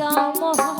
yang.